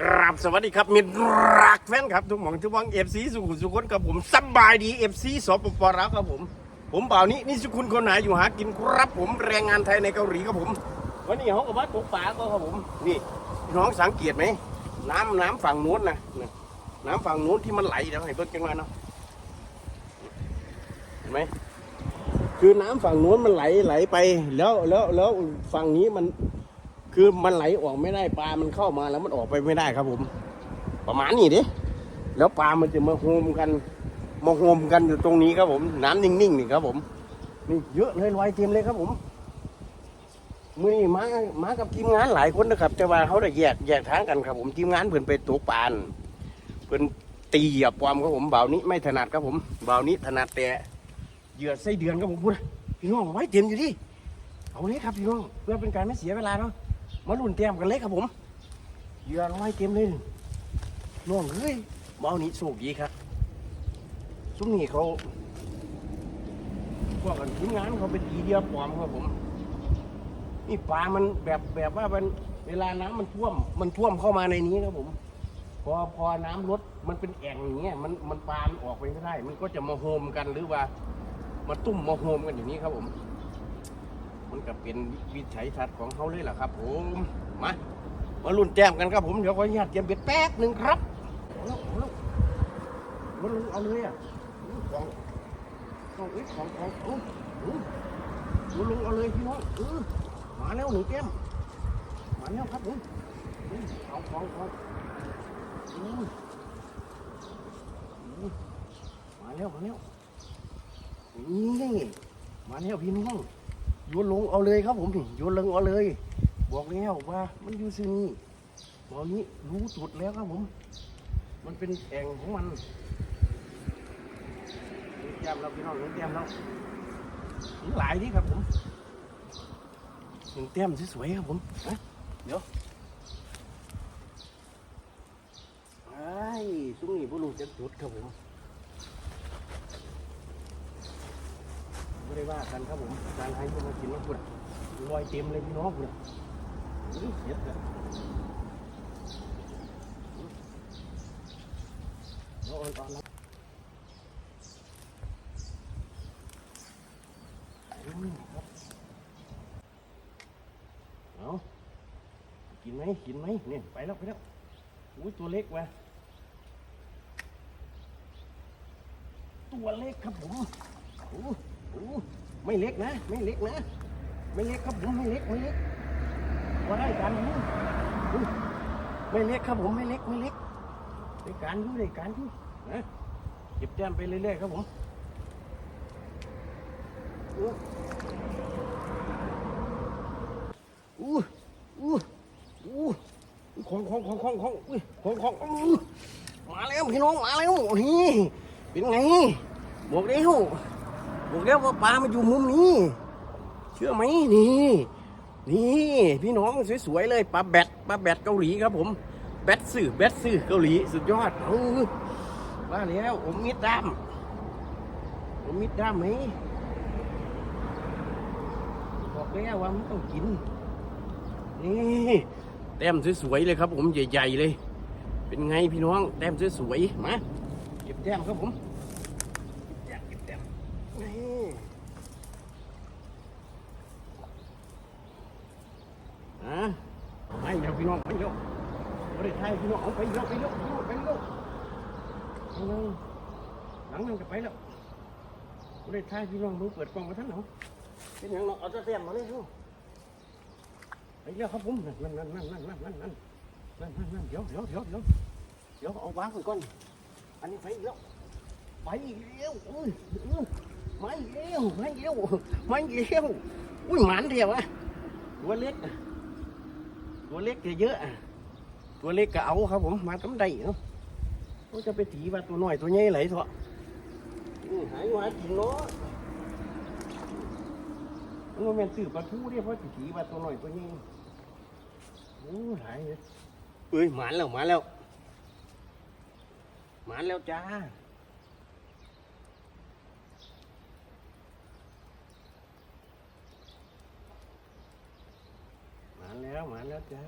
กราบสวัสดีครับมิตรรักแฟนครับทุกหมองทุกวังเอฟซีสุขุมสุขนกับผมสบายดีเอฟซีสปปลาวครับผม ผมเปล่านี้นี่สุคุณคนไหาอยู่หากินครับผมแรงงานไทยในเกาหลีครับผม วันนี้เขากับว่าตกปลาก็ครับผม นี่พี่น้องสังเกตไหมน้ำน้ำฝั่งโน้นนะน้ำฝั่งโน้นที่มันไหลเดี๋ยวให้เบิ่งกันมาเนาะเห็นไหมคือน้ำฝั่งโน้นมันไหลไหลไปแล้วแล้วแล้วฝั่งนี้มัน คือมันไหลออกไม่ได้ปลา มันเข้ามาแล้วมันออกไปไม่ได้ครับผม ประมาณนี้ดิแล้วปลา มันจะมาโฮมกัน มาโฮมกันอยู่ตรงนี้ครับผม น้ำนิ่งๆนี่ครับผมนี่เยอะเลยลอยเต็มเลยครับผมมือนี้มามากับทีมงานหลายคนนะครับแต่ว่าเขาได้แยกแยกทางกันครับผมทีมงานเพื่อนไปตกปลานเพื่อนตีเหยียบปลอมครับผมเบานี้ไม่ถนัดครับผมเบานี้ถนัดแต่เหยื่อไส้เดือนครับผมพูดนะพี่น้องไว้เต็มอยู่ดิเอาเลยครับพี่น้องเพื่อเป็นการไม่เสียเวลาเนาะ มาลุ่นเตรียมกันเลยครับผมเหยื่อลอยเต็มเลยน้องเฮ้ยเบานี้โชคดีครับซุ้มนี่เขาพวกกันทีมงานเขาเป็นตีเดียวปลอมครับผมนี่ปลามันแบบแบบว่ามันเวลาน้ำมันท่วม มันท่วมเข้ามาในนี้ครับผม พอพอน้ำลดมันเป็นแอ่งอย่างเงี้ยมันมันปลามันออกไปไม่ได้ มันก็จะมาโฮมกันหรือว่า มาตุ้มมาโฮมกันอย่างนี้ครับผม มันก็เป็นวิถีทัศน์ของเขาเลยแหละครับ ผมมามาลุ้นแต้มกันครับผมเดี๋ยวขออนุญาตเตรียมเบ็ดแป๊บหนึ่งครับเอาแล้วเอาแล้วเอาเลยเอาเลยอะของของเอ้ยของของโอ้โหเอาลงเอาเลยพี่น้องเออมาแล้วหนึ่งแต้มมาแล้วครับผมอืมเอาของของอืมอืมมาแล้วมาแล้วนี่มาแล้วพี่น้อง โยนลงเอาเลยครับผมนี่โยนลงเอาเลย บอกแล้วว่ามันอยู่ที่นี่ตอนนี้รู้จุดแล้วครับผม มันเป็นแอ่งของมันเตรียมเราพี่น้องเตรียมเราหลายนี่ครับผมหนึ่งเตรียมสวยๆครับผมเดี๋ยวไอ้ซุ้มนี่พวกลุงจะจุดครับผม ไม่ได้ว่ากันครับผมการให้พวกมากินมาคุณลอยเต็มเลยพี่น้องคุณอุ้ยเย็ดเลยเอาอ่อนแล้วเอากินไหมกินไหมเนี่ยไปแล้วไปแล้วอุ้ยตัวเล็กว่ะตัวเล็กครับผมโอ้ ไม่เล็กนะ ไม่เล็กนะ ไม่เล็กครับผมไม่เล็กไม่เล็กว่าได้การอยู่ไม่เล็กครับผมไม่เล็กไม่เล็กได้การอยู่ได้การอยู่นะเก็บแต้มไปเรื่อยๆครับผมอู้อู้อู้ของของของของของอุ้ยของของมาแล้วพี่น้องมาแล้วนี่เป็นไงบอกแล้ว บอกแล้วว่าปลามันอยู่มุมนี้ เชื่อไหมนี่ นี่พี่น้องสวยๆเลยปลาแบดปลาแบดเกาหลีครับผมแบดสื่อแบดสื่อเกาหลีสุดยอดเออว่าแล้วผมมิดด้ามผมมิดด้ามไหมบอกแล้วว่ามันต้องกินนี่แต้มสวยๆเลยครับผมใหญ่ๆเลย เป็นไงพี่น้องแต้มสวยๆมาเก็บแต้มครับผม อยากกินแต้มนี่ อะไปเดี๋ยวพี่น้องไปเร็วบริไทยพี่น้องเอาไปเร็วไปเร็วไปเร็วไปเร็วเอาเลยหลังนึงจะไปแล้วบริไทยพี่น้องมึงเปิดกล้องมาท่านเหรอเป็นอย่างเนาเอาจะแต้มมาเลยดูไปเร็วครับผมนั่นนั่นนั่นนั่นนั่นนั่นนั่นนั่นนั่นนั่นเดี๋ยวเดี๋ยวเดี๋ยวเดี๋ยวเดี๋ยวเอาวางก่อนอันนี้ไปอีกแล้วไปอีกแล้วอุ้ยอื้อมาอีกแล้วมาอีกแล้วมาอีกแล้วอุ้ยหมันเดียวอะตัวเล็กอะ ตัวเล็กจะเยอะตัวเล็กก็เอาครับผมมาทำได้เนาะก็จะไปตีว่าตัวน้อยตัวใหญ่ไหลเถอะหายมากินเนาะมันบ่แม่นตื่นปลาทูเด้เพราะสิตีว่าตัวน้อยตัวใหญ่โอ้หายเลยเอ้ยหมันแล้วหมันแล้วหมันแล้วจ้า จ้า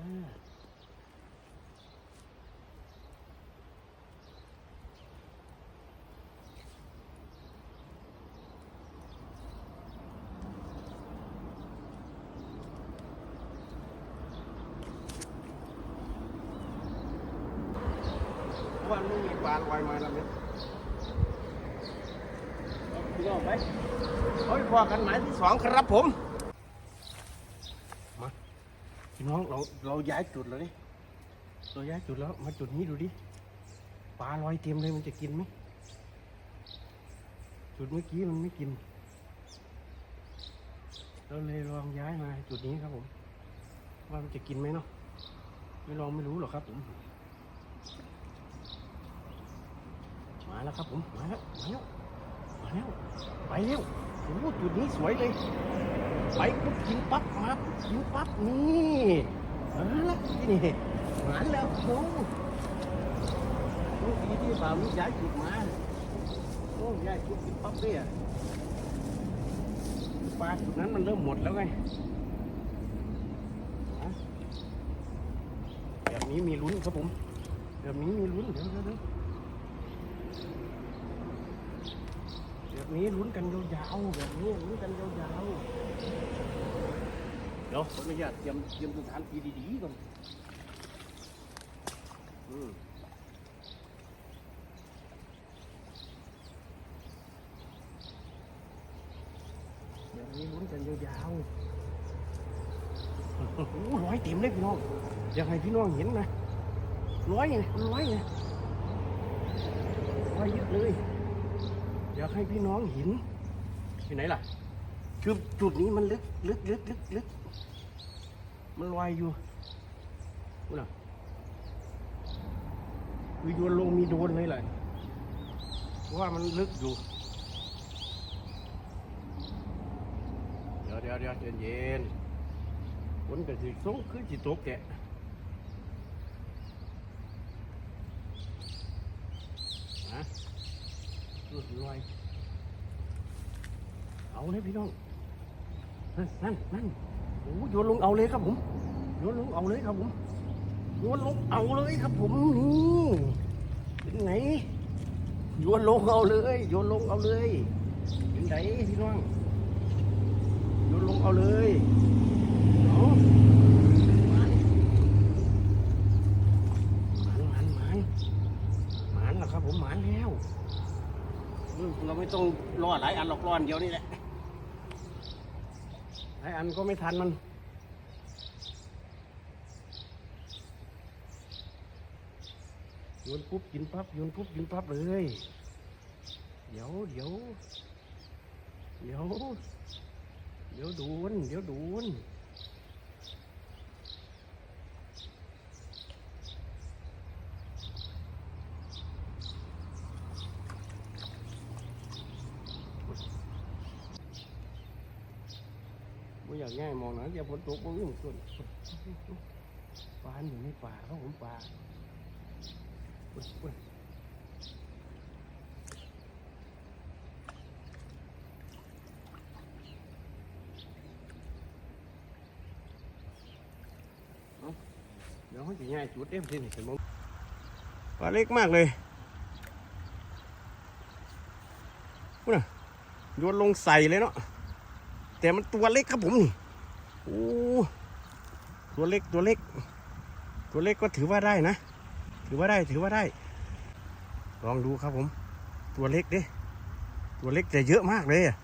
วันไม่มีปลาลอยมาแล้วเนี่ยพี่องไปเฮ้ยพอกันหมายที่สองครับผม พี่น้องเราเราย้ายจุดแล้วดิเราย้ายจุดแล้วมาจุดนี้ดูดิปลาลอยเต็มเลยมันจะกินไหมจุดเมื่อกี้มันไม่กินเราเลยลองย้ายมาจุดนี้ครับผมว่ามันจะกินไหมเนาะไม่ลองไม่รู้หรอกครับผมมาแล้วครับผมมาแล้วมาแล้วมาแล้วไปเร็วโอ้จุดนี้สวยเลยไปปุ๊บกินปั๊บมาปุ๊บกินปั๊บนี่ มาแล้วนี่มาแล้วโอ้โหดีที่บ่าวลูกย้ายจุดมาโอ้ย้ายจุดกินปั๊บเนี่ยปลาจุดนั้นมันเริ่มหมดแล้วไงแบบนี้มีลุ้นครับผมแบบนี้มีลุ้นเดี๋ยวเดี๋ยวเดี๋ยวแบบนี้ลุ้นกันยาวๆแบบนี้ลุ้นกันยาวๆ ดี๋ยวขออนุญาตเตรียมเตรียมสถานที่ดีๆก่อนอืมเดี๋ยวนี้ลุ้นกันยาวๆโอ้โหร้อยเต็มเลยพี่น้องอยากให้พี่น้องเห็นนะร้อยไงร้อยไงร้อยเยอะเลยอยากให้พี่น้องเห็นที่ไหนล่ะคือจุดนี้มันลึกลึกลึกลึกลึก มันลอยอยู่นู่นน่ะคือโยนลงมีโดนเลยแหละเพราะว่ามันลึกอยู่ เดี๋ยวเดี๋ยวเดี๋ยวเย็นเย็นฝนก็สิตกคือสิตกแกะนะนู่ลอย เอาเลยพี่น้อง นั่นนั่นนั่น โอ้โยนลงเอาเลยครับผมโยนลงเอาเลยครับผมโยนลงเอาเลยครับผมนี่เป็นไงโยนลงเอาเลยโยนลงเอาเลยเป็นไงพี่น้องโยนลงเอาเลยเอามันมันมันมันแล้วครับผมมันแล้วเราไม่ต้องรอหลายอันหรอกรออันเดียวนี่แหละ ไออันก็ไม่ทันมัน โยนปุ๊บกินปั๊บโยนปุ๊บกินปั๊บเลย เดี๋ยวเดี๋ยวเดี๋ยวเดี๋ยวดูนเดี๋ยวโดนไม่อยาก ง่ายมองหนะเดี๋ยวฝนตกมันวิ่งส่วนปลาอยู่ในป่าครับผมป่าอุ๊ยอุ๊ยเอาเดี๋ยวเขาจะง่ายจุดเต็มที่นี่เห็นมั้งปลาเล็กมากเลยพูดนะโยนลงใส่เลยเนาะแต่มันตัวเล็กครับผมนี่ โอ้ตัวเล็กตัวเล็ก ตัวเล็กก็ถือว่าได้นะ ถือว่าได้ถือว่าได้ ลองดูครับผม ตัวเล็กด้ตัวเล็กแต่เยอะมากเลยอะ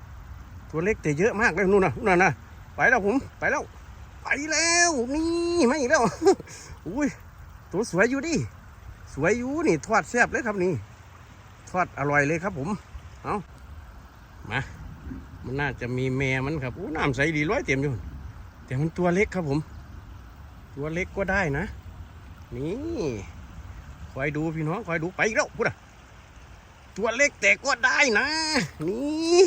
ตัวเล็กแต่เยอะมากเลยนู่นนะนู่นนะไปแล้วผมไปแล้ว ไปแล้วนี่ไมาอีกแล้วอุ้ยตัวสวยอยู่ดิสวยอยู่นี่ทอดแซ่บเลยครับนี่ทอดอร่อยเลยครับผมเอามามันน่าจะมีแม่มันครับอู้น้ำใสดีร้อยเต็มอยู่ แต่มันตัวเล็กครับผม ตัวเล็กก็ได้นะ นี่คอยดูพี่น้องคอยดูไปอีกแล้วพูดอะตัวเล็กแต่ก็ได้นะ นี่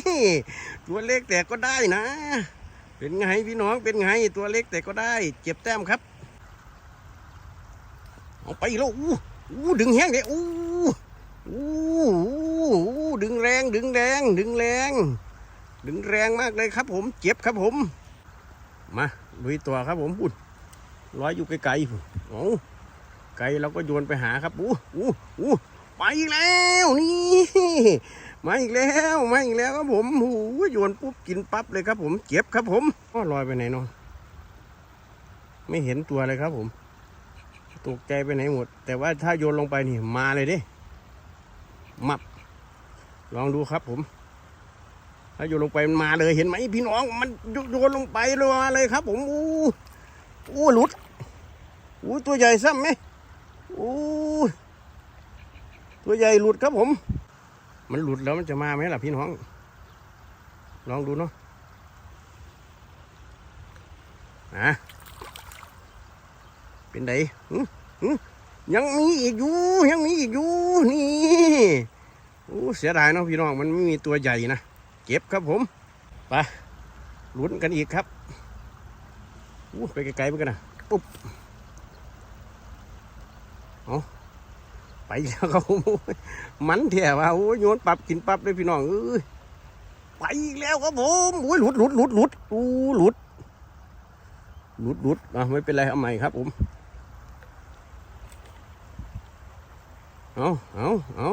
ตัวเล็กแต่ก็ได้นะ เป็นไงพี่น้องเป็นไงตัวเล็กแต่ก็ได้ เจ็บแต้มครับเอาไปอีกแล้วอู้อู้ดึงแห้งเลยอู้อู้อู้ดึงแรงดึงแรง ดึงแรง ดึงแรงมากเลยครับผม เจ็บครับผม มาลุยตัวครับผมพูดร้อยอยู่ไกลๆโอ้ไกลเราก็โยนไปหาครับอู้อู้อู้ไปอีกแล้วนี่มาอีกแล้วมาอีกแล้วครับผมโอ้โยนปุ๊บกินปั๊บเลยครับผมเจ็บครับผมก็ลอยไปไหนนาะไม่เห็นตัวเลยครับผมตกใจไปไหนหมด แต่ว่าถ้าโยนลงไปนี่มาเลยดิมับ ลองดูครับผม ถ้าโยนลงไปมันมาเลยเห็นไหมพี่น้องมันโยนลงไปเลยมาเลยครับ ผมอู้อู้หลุดอู้ตัวใหญ่ซ้ำไหมอู้ตัวใหญ่หลุดครับผม มันหลุดแล้วมันจะมาไหมล่ะพี่น้อง ลองดูเนาะอะเป็นไงยังมีอีกอยู่ยังมีอีกอยู่นี่โอ้เสียดายเนาะพี่น้องมันไม่มีตัวใหญ่นะ เก็บครับผมไปลุ้นกันอีกครับอู้ไปไกลๆไปกันนะปุ๊บเอาไปแล้วครับผมมันเถอะว่าโอ้ยโยนปรับกินปรับเลยพี่น้องเอ้ยไปอีกแล้วครับผมโอ้ยหลุดหลุดหลุดหลุดอู้หลุดหลุดหลุดอะไม่เป็นไรเอาใหม่ครับผมเอาเอาเอา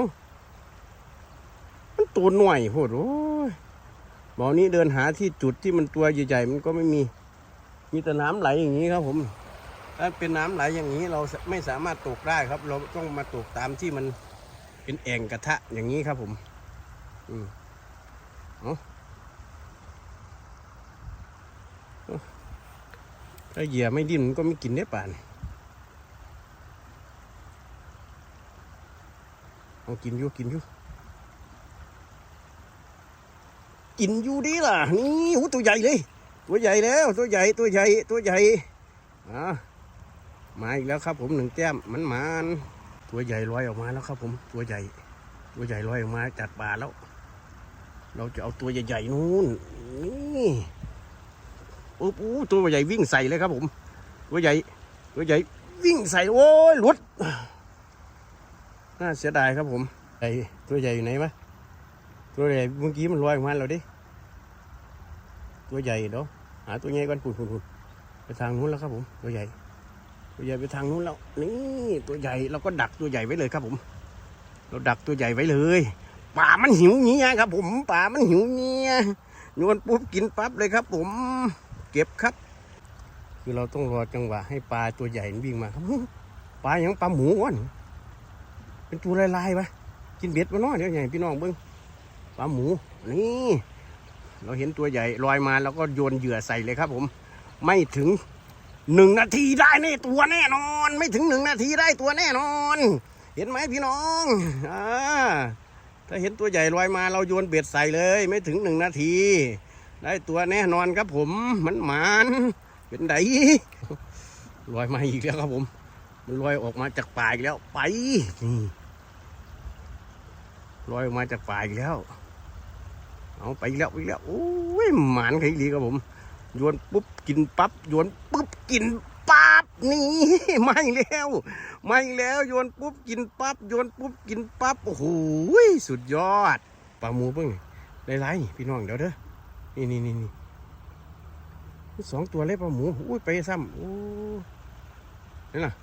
ตัวหน่วยโหดโอ้ยบ่อนี้เดินหาที่จุดที่มันตัวใหญ่ๆมันก็ไม่มี มีแต่น้ำไหลอย่างนี้ครับผม ถ้าเป็นน้ำไหลอย่างนี้เราไม่สามารถตกได้ครับ เราต้องมาตกตามที่มันเป็นแอ่งกระทะอย่างนี้ครับผม อืมถ้าเหยื่อไม่ดิ้นมันก็ไม่กินได้ป่านเอากินอยู่กินอยู่ กินอยู่ดีล่ะ นี่หูตัวใหญ่เลย ตัวใหญ่แล้ว ตัวใหญ่ตัวใหญ่ตัวใหญ่อ่ามาอีกแล้วครับ ผมหนึ่งแต้มมันมานตัวใหญ่ลอยออกมาแล้วครับ ผมตัวใหญ่ ตัวใหญ่ลอยออกมาจากป่าแล้ว เราจะเอาตัวใหญ่ๆนู่นนี่โอ้โหตัวใหญ่วิ่งใส่เลยครับ ผม ตัวใหญ่ ตัวใหญ่วิ่งใส่โอ้ยหลุดน่าเสียดายครับผมไอตัวใหญ่อยู่ไหนวะ ตัวใหญ่เมื่อกี้มันลอยออกมาเราดิ ตัวใหญ่เดี๋ยวหาตัวใหญ่ก่อนปุ่นปุ่นปุ่นไปทางนู้นแล้วครับผม ตัวใหญ่ ตัวใหญ่ไปทางนู้นแล้ว นี่ตัวใหญ่เราก็ดักตัวใหญ่ไว้เลยครับผม เราดักตัวใหญ่ไว้เลยป่ามันหิวเงี้ยครับ ผมป่ามันหิวเงี้ยโยนปุ๊บกินปั๊บเลยครับ ผม เก็บครับ คือเราต้องรอจังหวะให้ปลาตัวใหญ่มันวิ่งมาครับปลาอย่างปลาหมูวะเป็นตัวลายๆปะกินเบ็ดวะเนาะเดี๋ยวใหญ่พี่น้องเบิ้ง ปลาหมูนี่เราเห็นตัวใหญ่ลอยมาแล้วก็โยนเหยื่อใส่เลยครับ ผม ไม่ถึงหนึ่งนาทีได้แน่ตัวแน่นอน ไม่ถึงหนึ่งนาทีได้ตัวแน่นอน เห็นไหมพี่น้องอ่าถ้าเห็นตัวใหญ่ลอยมาเราโยนเบ็ดใส่เลย ไม่ถึงหนึ่งนาที ได้ตัวแน่นอนครับผมมันหมานเป็นไดลอยมาอีกแล้วครับผม มันลอยออกมาจากป่าอีกแล้วไปนี่ลอยออกมาจากป่าอีกแล้ว เอาไปอีกแล้วไปอีกแล้วโอ้ยหมานใครดีครับผมโยนปุ๊บกินปั๊บโยนปุ๊บกินปั๊บนี่ไม่แล้วไม่แล้วโยนปุ๊บกินปั๊บโยนปุ๊บกินปั๊บโอ้โหสุดยอดปลาหมูเพิ่งได้ไรนี่พี่น้องเดี๋ยวเด้อนี่นี่นี่นี่สองตัวเล็บปลาหมูอุ้ยไปซ้ำโอ้นี่นะ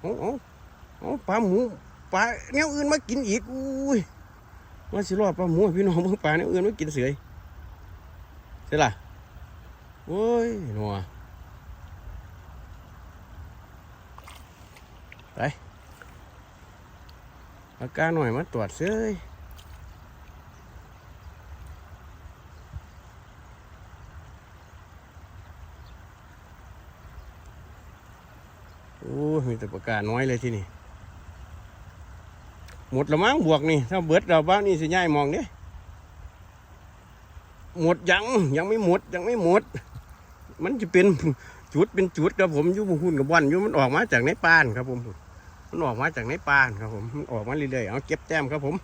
โอ้โอ้โอ้ปลาหมูปลาแนวอื่นมากินอีกอุ้ย ว่าสิรอดปลาหมูพี่น้องเพิ่งปลาแนวอื่นไมากินเสือยใช่ล่ะโอ้ยหนัวไปอาการหน่อยมาตรวจเสือยโอ้มีแต่ประกาศน้อยเลยที่นี่ หมดละมั้งบวกนี่ ถ้าเบิดเราบ้างนี่สิย่ายมองเนี่ยหมดยังยังไม่หมดยังไม่หมด มันจะเป็นจุดเป็นจุดครับผมยู่บหุ่นกับวันยู่มันออกมาจากในปานครับผม มันออกมาจากในปานครับผมมันออกมาเรื่อยๆเอาเก็บแต้มครับผม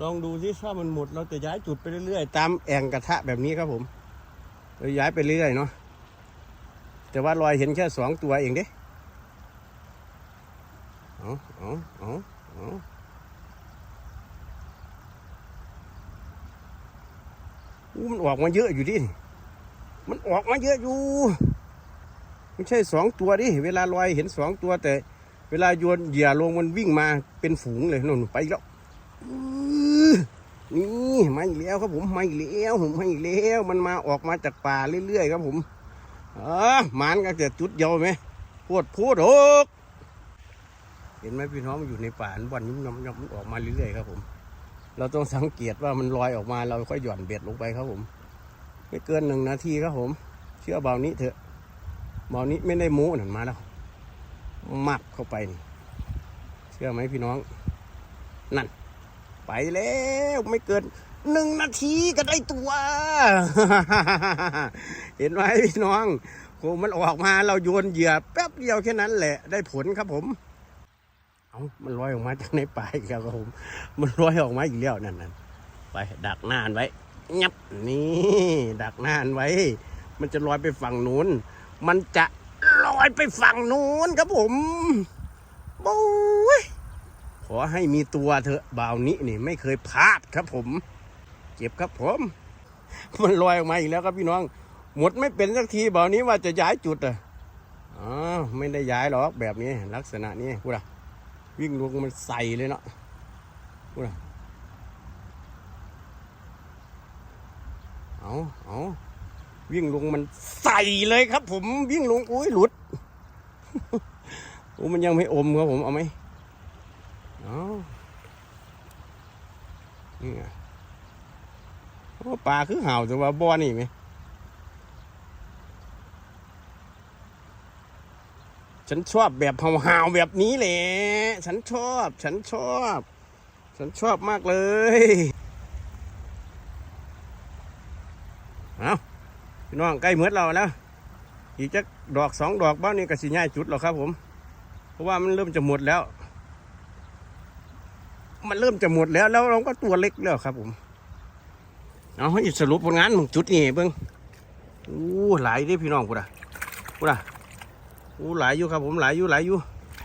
ลองดูสิถ้ามันหมดเราจะย้ายจุดไปเรื่อยๆ ตามแอ่งกระทะแบบนี้ครับผมเราย้ายไปเรื่อยๆเนาะแต่ว่าลอยเห็นแค่สองตัวเองเด้เอาเอาเอาเอา มันออกมาเยอะอยู่ดิ มันออกมาเยอะอยู่ ไม่ใช่สองตัวดิ เวลาลอยเห็นสองตัวแต่ เวลาโยนเหยื่อลงมันวิ่งมาเป็นฝูงเลยนนไปแล้วนี่มาอีกแล้วครับผมมาอีกแล้วผมมาอีกแล้วมันมาออกมาจากป่าเรื่อยๆครับผมเออหมานก็แต่จุดเดียวไหมพูดพูดโกเห็นไหมพี่น้องมันอยู่ในป่าวันนี้มันมันออกมาเรื่อยๆครับผม เราต้องสังเกตว่ามันลอยออกมาเราค่อยหย่อนเบ็ดลงไปครับผม ไม่เกินหนึ่งนาทีครับผม เชื่อเบานี้เถอะเบานี้ไม่ได้ม้หนันมาแล้วมับเข้าไปนี่เชื่อไหมพี่น้อง นั่น ไปแล้วไม่เกินหนึ่งนาทีก็ได้ตัว เห็นไหมพี่น้องโหมันออกมาเราโยนเหยื่อแป๊บเดียวแค่นั้นแหละได้ผลครับผม เอามันลอยออกมาจากในป่าอีกแล้วครับผม มันลอยออกมาอีกแล้วนั่นนั่นไปดักน้านไว้งับนี่ดักน้านไว้ มันจะลอยไปฝั่งนู้น มันจะลอยไปฝั่งนู้นครับผมบู๊ยขอให้มีตัวเถอะบ่าวนี้นี่ไม่เคยพลาดครับผม เจ็บครับผม มันลอยออกมาอีกแล้วครับพี่น้อง หมดไม่เป็นสักทีบ่าวนี้ว่าจะย้ายจุดอะอ๋อไม่ได้ย้ายหรอกแบบนี้ลักษณะนี้พูดอะ วิ่งลงมันใส่เลยเนาะพูดอะเอาเอาวิ่งลงมันใส่เลยครับ ผมวิ่งลงอุ้ยหลุดโอ้มันยังไม่อมครับผมเอาไหมเอานี่ไงปลาคือเห่าแต่ว่าบ่อนี่ไหม ฉันชอบแบบเห่าๆแบบนี้แหละ ฉันชอบ ฉันชอบ ฉันชอบมากเลย เอาพี่น้องใกล้เมือเราแล้ว อีกจักดอกสองดอกบ้านนี้ก็สิง่ายจุดหรอกครับผม เพราะว่ามันเริ่มจะหมดแล้ว มันเริ่มจะหมดแล้ว แล้วเราก็ตัวเล็กแล้วครับผม เอาให้สรุปผลงานมึงจุดนี่เบิ้งอู้หลายดิพี่น้องกูด่ะกูด่ะ อู้หลายอยู่ครับผมหลายอยู่หลายอยู่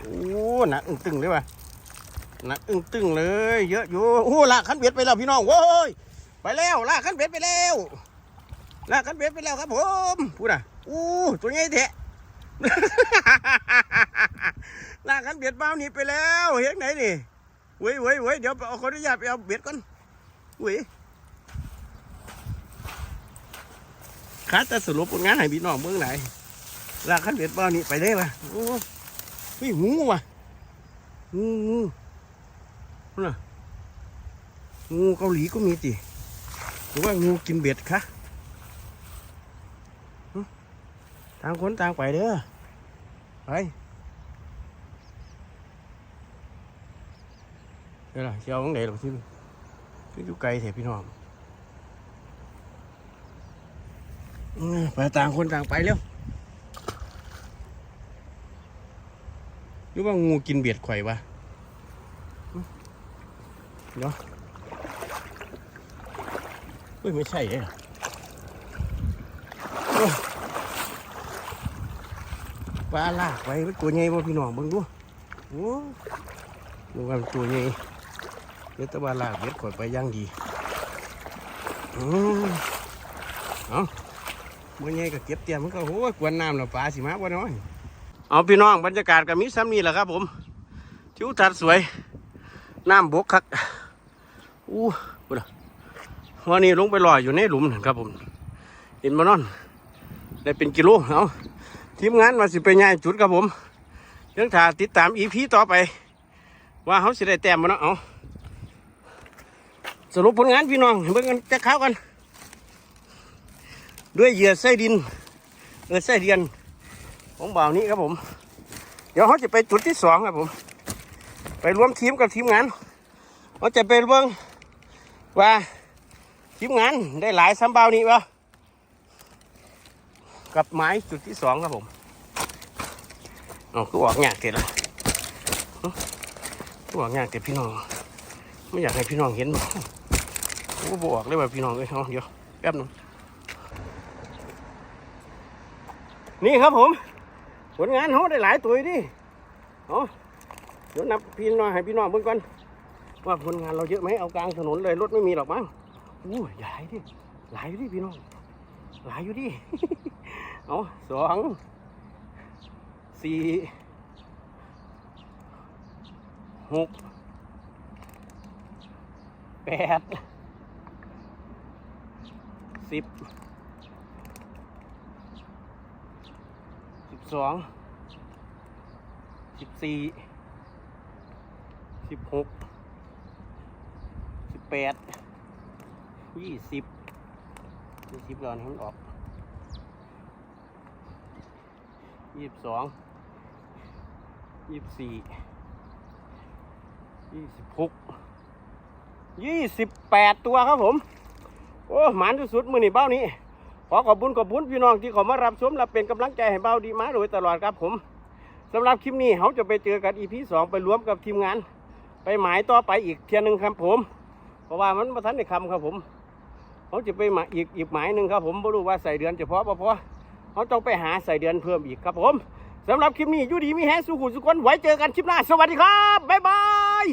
อู้หนักอึ้งตึงเลยว่ะหนักอึ้งตึงเลย เยอะอยู่อู้ลากขันเบ็ดไปแล้วพี่น้องโว้ยไปแล้วลากขันเบ็ดไปแล้วลากกันเบ็ดไปแล้วครับผมพูดอะอู้ตัวใหญ่แท้ลากกันเบ็ดเบ้านี่ไปแล้วเฮ็ดไหนนี่เว้ยเว้ยเว้ยเดี๋ยวเอาขออนุญาตไปเอาเบ็ดก่อนเว้ยขาจะสรุปผลงานให้พี่น้องเมืองไหน ลากกันเบ็ดเบ้านี่ไปได้ป่ะโอ้ยงูว่ะงูงูพูดอะงูเกาหลีก็มีติหรือว่างูกินเบ็ดคะต่างคนต่างไปเด้อไปเดี๋ยวล่ะเชียวของไหนหรอกที่ที่อยู่ไกลเถอะพี่น้องไปต่างคนต่างไปเร็ว รือว่างูกินเบียดไข่วะเดี๋ยวเฮ้ย ไม่ใช่เด้อปลาลากไว้ตัวใหญ่บ่พี่น้องเบิ่งดูโอ้ดูว่ามตัวใหญ่เดี๋ยวตะบาลากเบ็ดข่อยไปย่างดีอืมเอาบ่ใหญ่ก็เก็บเตรียมมันก็โอ้กวนน้ำแล้วปลาสิมาบ่น้อย เอาพี่น้องบรรยากาศก็มีซ้ำนี่แหละครับผมทิวทัศน์สวย น้ำบกคักอู้วันนี้ลงไปลอยอยู่ในหลุมนั่นครับผม เห็นบ่นอน ได้เป็นกิโลเอาทีมงานมาสิไปง่ายจุดครับผมเรื่องถ่าติดตามอีพีต่อไป ว่าเขาสิได้แต้มมาเนาะเอาสรุปผลงานพี่น้องเบิ่งกันจะเข้ากัน ด้วยเหยื่อไส้ดินเออไส้เดียน ของบ่าวนี้ครับผม เดี๋ยวเขาจะไปจุดที่สองครับผม ไปรวมทีมกับทีมงานเขาจะไปเบิ่งว่าทีมงานได้หลายซ้ำบ่าวนี้ปะกับไม้จุดที่สองครับผมเอาคือออกงานเสร็จแล้วคือออกงานเสร็จพี่น้อง ไม่อยากให้พี่น้องเห็นโอ้บอกเลยว่าพี่น้องเลยเอาเดี๋ยวแป๊บนึงนี่ครับผม ผลงานเขาได้หลายตัวดิเอาเดี๋ยวนับพี่น้องให้พี่น้องเบิ่งก่อนว่าผลงานเราเยอะไหมเอากลางถนนเลยรถไม่มีหรอกมั้งอู้ใหญ่ดิหลายอยู่ดิพี่น้องหลายอยู่ดิเอาสองสี่หกแปดสิบ สิบสองสิบสี่สิบหกสิบแปดยี่สิบยี่สิบก่อนให้มันออกยี่สิบสองยี่สิบสี่ยี่สิบหกยี่สิบแปดตัวครับผม โอ้หมานสุดๆมือนี่เบ้านี้ ขอขอบคุญขอบคุณพี่น้องที่เขามารับชมและเป็นกำลังใจให้เบาดีมาโดยตลอดครับผมสำหรับคลิปนี้เขาจะไปเจอกันอีพีสองไปรวมกับทีมงาน ไปหมายต่อไปอีกเทียหนึ่งครับผม เพราะว่ามันมาทันในคำครับผมเขาจะไปหมายอีกอีกหมายหนึ่งครับผมไม่รู้ว่าใส่เดือนเฉพาะบ่พอเขาต้องไปหาใส่เดือนเพิ่มอีกครับผมสำหรับคลิปนี้ยูดีมีแฮสุขุสุขคนไว้เจอกันคลิปหน้า สวัสดีครับ บ๊ายบาย